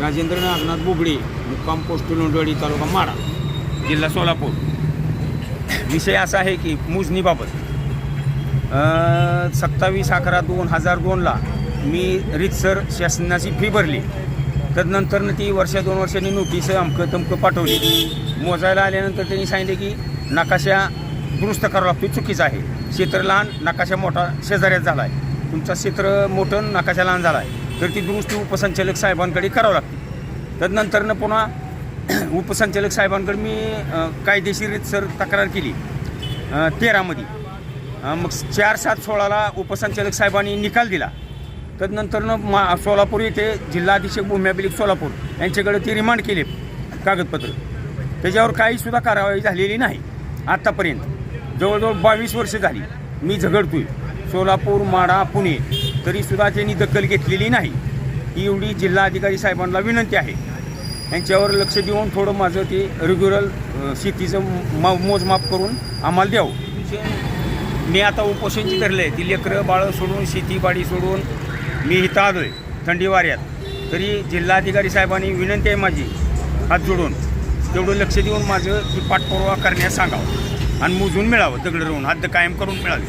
राजेंद्र नागनाथ बुगडे मुक्काम पोस्ट लोंडवाडी तालुका माडा जिल्हा सोलापूर. विषय असा आहे की मोजणीबाबत. सत्तावीस अकरा दोन हजार दोनला मी रितसर शासनाची फी भरली. तदनंतरनं ती वर्ष दोन वर्षांनी नोटीस अमकं तमकं पाठवली. मोजायला आल्यानंतर त्यांनी सांगितले की नकाशा दुरुस्त करावा लागतो चुकीचा आहे. क्षेत्र लहान नकाशा मोठा शेजाऱ्यात झाला आहे तुमचा क्षेत्र मोठं नकाशा लहान झाला आहे तर ती दुरुस्ती उपसंचालक साहेबांकडे करावं लागते. तदनंतरनं पुन्हा उपसंचालक साहेबांकडे मी अ, सर तक्रार केली तेरामध्ये. मग चार सात सोळाला उपसंचालक साहेबांनी निकाल दिला. तदनंतरनं मा सोलापूर येथे जिल्हाधीक्षक अधीक्षक सोलापूर यांच्याकडे ते रिमांड केले कागदपत्र. त्याच्यावर काहीसुद्धा कारवाई झालेली नाही आत्तापर्यंत जवळजवळ बावीस वर्ष झाली. मी झगडतोय. सोलापूर माढा पुणे तरीसुद्धा त्यांनी दखल घेतलेली नाही. ही एवढी जिल्हाधिकारी साहेबांना विनंती आहे. यांच्यावर लक्ष देऊन थोडं माझं ते रेग्युलर शेतीचं म मोजमाप करून आम्हाला द्यावं. मी आता उपोषणची धरलं. आहे ती लेकरं बाळं सोडून शेतीबाडी सोडून मी इथं आलो आहे थंडी वाऱ्यात. तरी जिल्हाधिकारी साहेबांनी विनंती आहे माझी हात जोडून. तेवढं लक्ष देऊन माझं ती पाठपुरावा करण्यास सांगावं. आणि मोजून मिळावं दगड राहून हद्द कायम करून मिळावी.